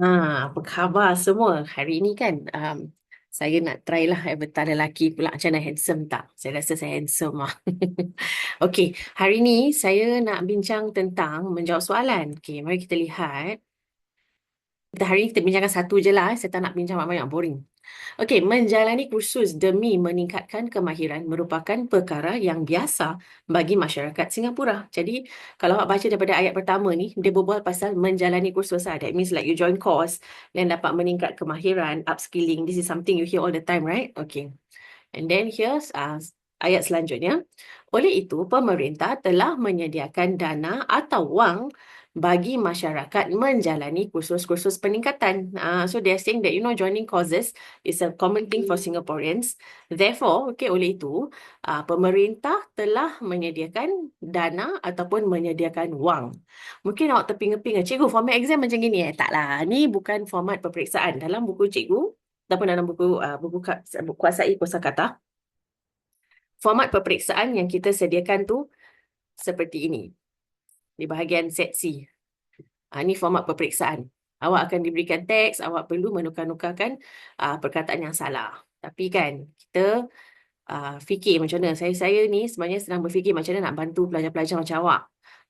Ha, apa khabar semua? Hari ini kan um, saya nak try lah avatar lelaki pula macam mana handsome tak? Saya rasa saya handsome lah. Okey, hari ini saya nak bincang tentang menjawab soalan. Okey, mari kita lihat. Kita hari ini kita bincangkan satu je lah. eh. Saya tak nak bincang banyak-banyak, boring. Okey, menjalani kursus demi meningkatkan kemahiran merupakan perkara yang biasa bagi masyarakat Singapura. Jadi, kalau awak baca daripada ayat pertama ni, dia berbual pasal menjalani kursus lah. That means like you join course dan dapat meningkat kemahiran, upskilling. This is something you hear all the time, right? Okay. And then here's uh, ayat selanjutnya. Oleh itu, pemerintah telah menyediakan dana atau wang bagi masyarakat menjalani kursus-kursus peningkatan. Uh, so they're saying that you know joining courses is a common thing for Singaporeans. Therefore, okay, oleh itu uh, pemerintah telah menyediakan dana ataupun menyediakan wang. Mungkin awak terpinga-pinga, cikgu format exam macam gini eh? Taklah, ni bukan format peperiksaan. Dalam buku cikgu ataupun dalam buku uh, buku kuasai kosakata, format peperiksaan yang kita sediakan tu seperti ini. Di bahagian set C. Ha, ini format peperiksaan. Awak akan diberikan teks, awak perlu menukar-nukarkan uh, perkataan yang salah. Tapi kan, kita uh, fikir macam mana. Saya saya ni sebenarnya sedang berfikir macam mana nak bantu pelajar-pelajar macam awak.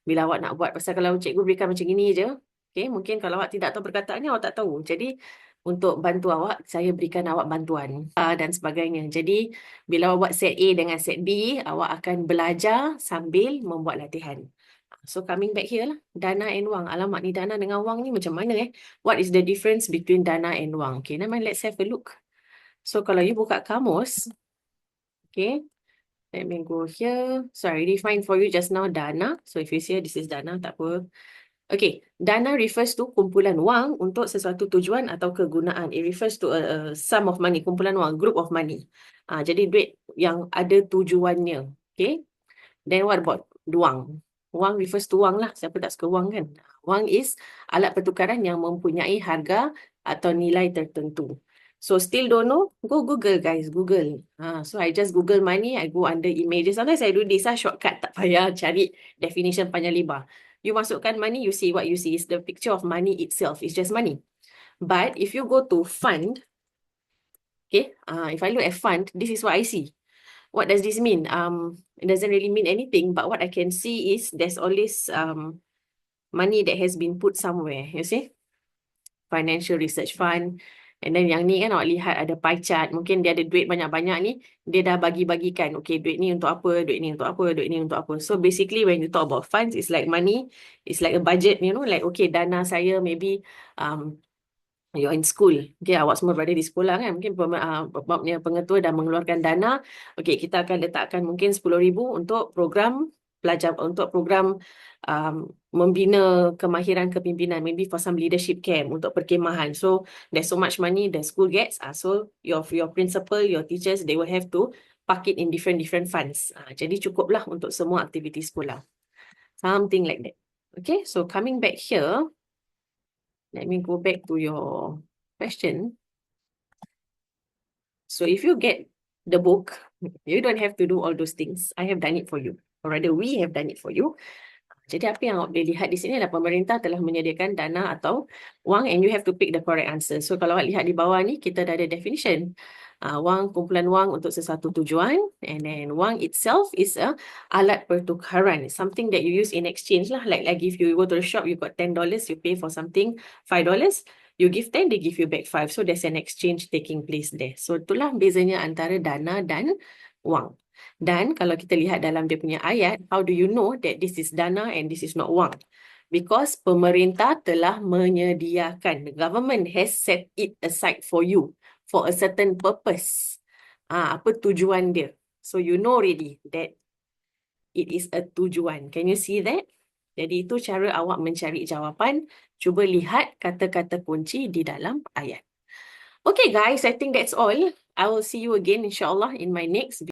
Bila awak nak buat, pasal kalau cikgu berikan macam ini je, okay, mungkin kalau awak tidak tahu perkataannya, awak tak tahu. Jadi, untuk bantu awak, saya berikan awak bantuan uh, dan sebagainya. Jadi, bila awak buat set A dengan set B, awak akan belajar sambil membuat latihan. So coming back here lah, dana and wang. Alamak ni dana dengan wang ni macam mana eh? What is the difference between dana and wang? Okay, mind, let's have a look. So kalau you buka kamus, okay, let me go here. So I define for you just now dana. So if you see this is dana, tak apa. Okay, dana refers to kumpulan wang untuk sesuatu tujuan atau kegunaan. It refers to a, a sum of money, kumpulan wang, group of money. Ah, jadi duit yang ada tujuannya. Okay, then what about wang? Wang refers to wang lah. Siapa tak suka wang kan? Wang is alat pertukaran yang mempunyai harga atau nilai tertentu. So still don't know? Go Google guys, Google. Ha, so I just Google money, I go under images. Sometimes I do this lah, shortcut. Tak payah cari definition panjang lebar. You masukkan money, you see what you see is the picture of money itself. It's just money. But if you go to fund, okay, uh, if I look at fund, this is what I see. What does this mean? Um, it doesn't really mean anything, but what I can see is there's always um money that has been put somewhere, you see? Financial Research Fund. And then yang ni kan awak lihat ada pie chart. Mungkin dia ada duit banyak-banyak ni. Dia dah bagi-bagikan. Okay, duit ni untuk apa, duit ni untuk apa, duit ni untuk apa. So basically when you talk about funds, it's like money. It's like a budget, you know. Like okay, dana saya maybe um, you're in school. Okay, awak semua berada di sekolah kan. Mungkin uh, pengetua dah mengeluarkan dana. Okay, kita akan letakkan mungkin RM10,000 untuk program pelajar, untuk program um, membina kemahiran kepimpinan. Maybe for some leadership camp untuk perkemahan. So, there's so much money the school gets. Uh, so, your your principal, your teachers, they will have to park it in different different funds. Uh, jadi, cukuplah untuk semua aktiviti sekolah. Something like that. Okay, so coming back here, let me go back to your question. So if you get the book, you don't have to do all those things. I have done it for you. Or rather, we have done it for you. Jadi apa yang awak boleh lihat di sini adalah pemerintah telah menyediakan dana atau wang and you have to pick the correct answer. So kalau awak lihat di bawah ni, kita dah ada definition. Uh, wang, kumpulan wang untuk sesuatu tujuan. And then wang itself is a alat pertukaran. Something that you use in exchange lah. Like, like if you go to the shop, you got $10, you pay for something $5. You give 10, they give you back 5. So there's an exchange taking place there. So itulah bezanya antara dana dan wang. Dan kalau kita lihat dalam dia punya ayat, how do you know that this is dana and this is not wang? Because pemerintah telah menyediakan. The government has set it aside for you for a certain purpose. Ah, apa tujuan dia? So you know already that it is a tujuan. Can you see that? Jadi itu cara awak mencari jawapan. Cuba lihat kata-kata kunci di dalam ayat. Okay guys, I think that's all. I will see you again insyaAllah in my next video.